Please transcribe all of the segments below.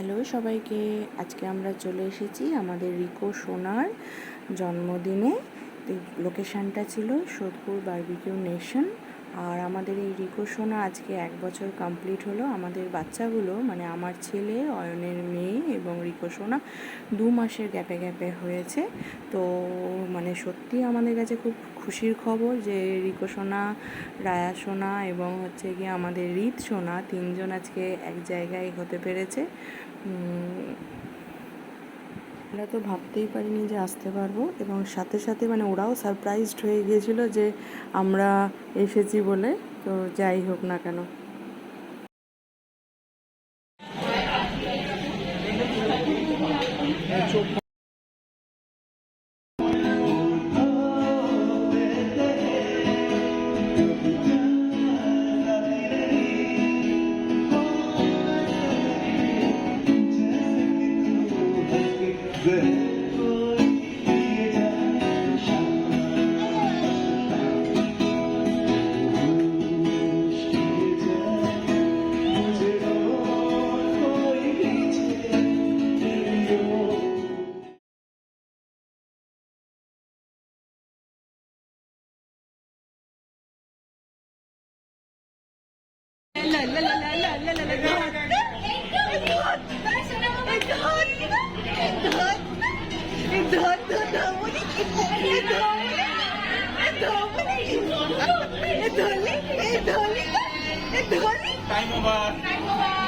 Hello সবাইকে, আজকে আমরা চলে এসেছি আমাদের রিকো সোনার জন্মদিনে। লোকেশানটা ছিল সোদপুর বার্বিকিউ নেশন আর আমাদের এই রিকো সোনা আজকে এক বছর কমপ্লিট হলো। আমাদের বাচ্চাগুলো মানে আমার ছেলে, অয়নের মেয়ে এবং রিকো সোনা, দু মাসের গ্যাপে গ্যাপে হয়েছে। তো মানে সত্যি আমাদের কাছে খুব খুশির খবর যে রিকো সোনা, রায়া সোনা এবং হচ্ছে গিয়ে আমাদের রিত সোনা তিনজন আজকে এক জায়গায় হতে পেরেছে। আমরা তো ভাবতেই পারিনি যে আসতে পারব এবং সাথে সাথে মানে ওরাও সারপ্রাইজড হয়ে গিয়েছিল যে আমরা এসেছি বলে। তো যাই হোক না কেন। Música Time over. Time over.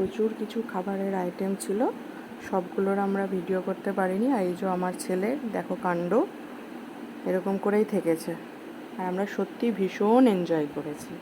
প্রচুর কিছু খাবারের আইটেম ছিল। সবগুলোর আমরা ভিডিও করতে পারিনি। আর এই যে আমার ছেলে দেখো কাণ্ড, এরকম করেই থেকেছে। আর আমরা সত্যি ভীষণ এনজয় করেছি।